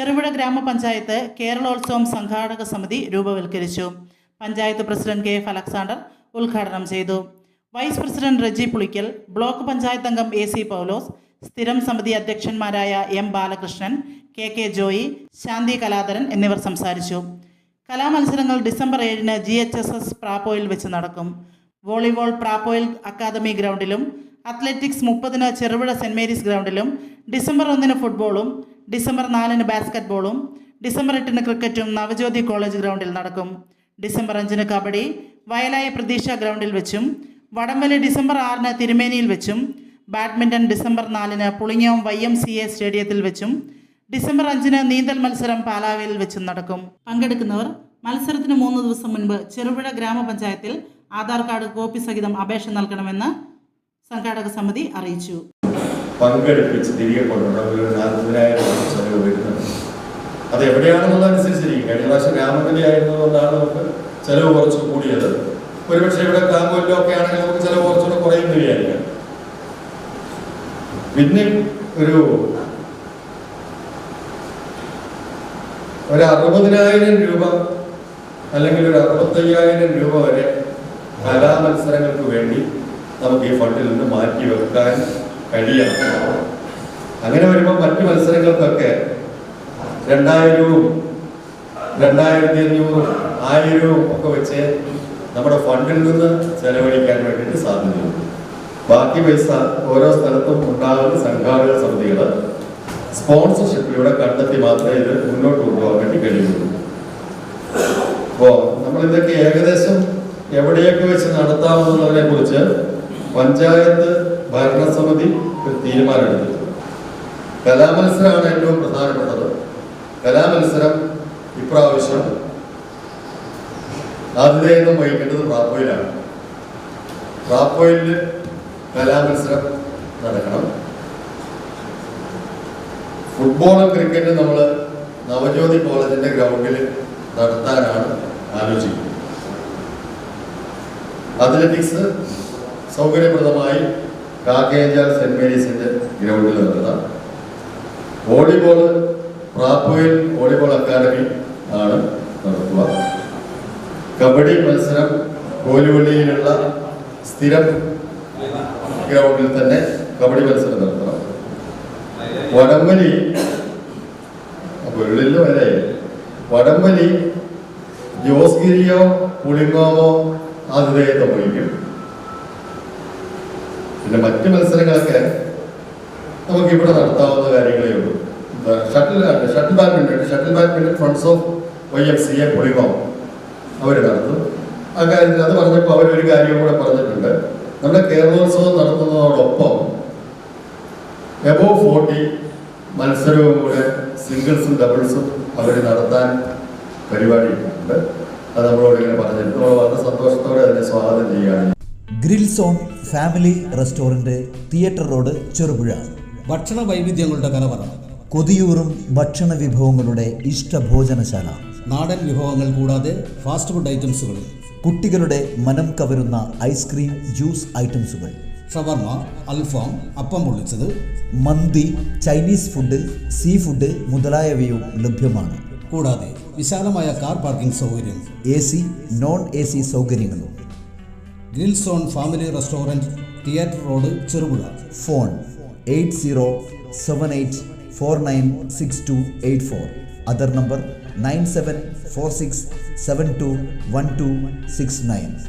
ചെറുപുഴ ഗ്രാമപഞ്ചായത്ത് കേരളോത്സവം സംഘാടക സമിതി രൂപവൽക്കരിച്ചു panchayat president K F Alexander ഉദ്ഘാടനം ചെയ്തു vice president Reji Pulickal block panchayat അംഗം എ സി പൗലോസ് സ്ഥിരം സമിതി അധ്യക്ഷന്മാരായ M Balakrishnan K K Joy Shanthi Kaladharan എന്നിവർ സംസാരിച്ചു കലാമത്സരങ്ങൾ ഡിസംബർ ഏഴിന് ജി എച്ച് എസ് എസ് പ്രാപ്പോയിൽ വെച്ച് നടക്കും വോളിബോൾ പ്രാപ്പോയിൽ അക്കാദമി ഗ്രൗണ്ടിലും അത്ലറ്റിക്സ് മുപ്പതിന് ചെറുപുഴ സെൻറ് മേരീസ് ഗ്രൗണ്ടിലും ഡിസംബർ ഒന്നിന് ഫുട്ബോളും ഡിസംബർ നാലിന് ബാസ്ക്കറ്റ് ബോളും ഡിസംബർ എട്ടിന് ക്രിക്കറ്റും നവജ്യോതി കോളേജ് ഗ്രൗണ്ടിൽ നടക്കും ഡിസംബർ അഞ്ചിന് കബഡി വയലായ പ്രതീക്ഷ ഗ്രൗണ്ടിൽ വെച്ചും വടംവലി ഡിസംബർ ആറിന് തിരുമേനിയിൽ വെച്ചും ബാഡ്മിൻ്റൺ ഡിസംബർ നാലിന് Pulingome Y M C A സ്റ്റേഡിയത്തിൽ വെച്ചും ഡിസംബർ അഞ്ചിന് നീന്തൽ മത്സരം പാലാവയിൽ വെച്ചും നടക്കും പങ്കെടുക്കുന്നവർ മത്സരത്തിന് മൂന്ന് ദിവസം മുൻപ് ചെറുപുഴ ഗ്രാമപഞ്ചായത്തിൽ ആധാർ കാർഡ് കോപ്പി സഹിതം അപേക്ഷ നൽകണമെന്ന് സംഘാടക സമിതി അറിയിച്ചു പങ്കെടുപ്പിച്ച് തിരികെ കൊണ്ടുവരണം നാൽപ്പതിനായിരം ചെലവ് വരുന്നത് അത് എവിടെയാണെന്നുള്ളതനുസരിച്ചിരിക്കും കഴിഞ്ഞ പ്രാവശ്യം രാമകലി ആയിരുന്നതുകൊണ്ടാണ് നമുക്ക് ചെലവ് കുറച്ച് കൂടിയത് ഒരുപക്ഷെ ഇവിടെ കാമ്പൊല്ലോ ഒക്കെ ആണെങ്കിൽ നമുക്ക് ചിലവ് കുറച്ചുകൂടെ കുറയുമെന്ന് വിചാരിക്കാം പിന്നെ ഒരു ഒരു അറുപതിനായിരം രൂപ അല്ലെങ്കിൽ ഒരു അറുപത്തയ്യായിരം രൂപ വരെ കലാ മത്സരങ്ങൾക്ക് വേണ്ടി നമുക്ക് ഈ ഫണ്ടിൽ നിന്ന് മാറ്റി വെക്കാൻ കഴിയണം അങ്ങനെ വരുമ്പോൾ മറ്റു മത്സരങ്ങൾക്കൊക്കെ രണ്ടായിരവും രണ്ടായിരത്തി അഞ്ഞൂറും ആയിരവും ഒക്കെ വെച്ച് നമ്മുടെ ഫണ്ടിൽ നിന്ന് ചെലവഴിക്കാൻ വേണ്ടിയിട്ട് സാധ്യതയുണ്ട് ബാക്കി പൈസ ഓരോ സ്ഥലത്തും ഉണ്ടാകുന്ന സംഘാടക സമിതികൾ സ്പോൺസർഷിപ്പിലൂടെ കണ്ടെത്തി മാത്രമേ ഇത് മുന്നോട്ട് കൊണ്ടുപോകാൻ വേണ്ടി കഴിയുള്ളൂ അപ്പോൾ നമ്മളിതൊക്കെ ഏകദേശം എവിടെയൊക്കെ വെച്ച് നടത്താമെന്നുള്ളതിനെ കുറിച്ച് പഞ്ചായത്ത് ഭരണസമിതി ഒരു തീരുമാനമെടുത്തിട്ടുണ്ട് കലാമത്സരമാണ് ഏറ്റവും പ്രധാനപ്പെട്ടത് കലാമത്സരം ഇപ്രാവശ്യം ആതിഥേയത്വം വഹിക്കേണ്ടത് റാപ്പോയിലാണ് റാപ്പോയിലിൽ കലാമത്സരം നടക്കണം ഫുട്ബോളും ക്രിക്കറ്റും നമ്മൾ നവജ്യോതി കോളേജിന്റെ ഗ്രൗണ്ടിൽ നടത്താനാണ് ആലോചിക്കുന്നത് അത്ലറ്റിക്സ് സൗകര്യപ്രദമായി കാക്കേജാൽ സെന്റ് മേരീസിന്റെ ഗ്രൗണ്ടിൽ നടന്നതാണ് വോളിബോൾ പ്രാപ്പുവിൽ വോളിബോൾ അക്കാദമി ആണ് നടത്തുക കബഡി മത്സരം കോലുവള്ളിയിലുള്ള സ്ഥിരം ഗ്രൗണ്ടിൽ തന്നെ കബഡി മത്സരം നടത്തണം വടംവലി വെള്ളിൽ വരെ വടംവലി ജോസ്ഗിരിയോ ഗിരിയോ പുളിങ്ങോമോ ആതിഥേയത്വം വഹിക്കും പിന്നെ മറ്റ് മത്സരങ്ങളൊക്കെ നമുക്ക് ഇവിടെ നടത്താവുന്ന കാര്യങ്ങളേ ഉള്ളൂ shuttle shuttle badminton shuttle badminton friends of Y F C A Pulimavu അവർ നടത്തും ആ കാര്യത്തിൽ അത് പറഞ്ഞപ്പോൾ അവരൊരു കാര്യം കൂടെ പറഞ്ഞിട്ടുണ്ട് നമ്മുടെ കേരളോത്സവം നടത്തുന്നതോടൊപ്പം എബോ ഫോർട്ടി മത്സരവും കൂടെ സിംഗിൾസും ഡബിൾസും അവർ നടത്താൻ പരിപാടി ഉണ്ട് അത് നമ്മളോട് ഇങ്ങനെ പറഞ്ഞിട്ടുണ്ട് നമ്മൾ വളരെ സന്തോഷത്തോടെ അതിനെ സ്വാഗതം ചെയ്യുകയാണ് zone family restaurant theatre road Cherupuzha ഭക്ഷണ വൈവിധ്യങ്ങളുടെ കലവറ കൊതിയൂറും ഭക്ഷണ വിഭവങ്ങളുടെ ഇഷ്ടഭോജനശാല നാടൻ വിഭവങ്ങൾ കൂടാതെ ഫാസ്റ്റ് ഫുഡ് ഐറ്റംസുകൾ കുട്ടികളുടെ മനം കവരുന്ന ഐസ്ക്രീം ജ്യൂസ് ഐറ്റംസുകൾ ഷവർമ അൽഫാം അപ്പം പൊള്ളിച്ചത് മന്തി ചൈനീസ് ഫുഡ് സീ ഫുഡ് മുതലായവയും ലഭ്യമാണ് കൂടാതെ വിശാലമായ കാർ പാർക്കിംഗ് സൗകര്യം A C non A C സൗകര്യങ്ങളും Nilsson Family Restaurant, Theatre Road, Cherubula. Phone 8078496284. Other number 9746721269.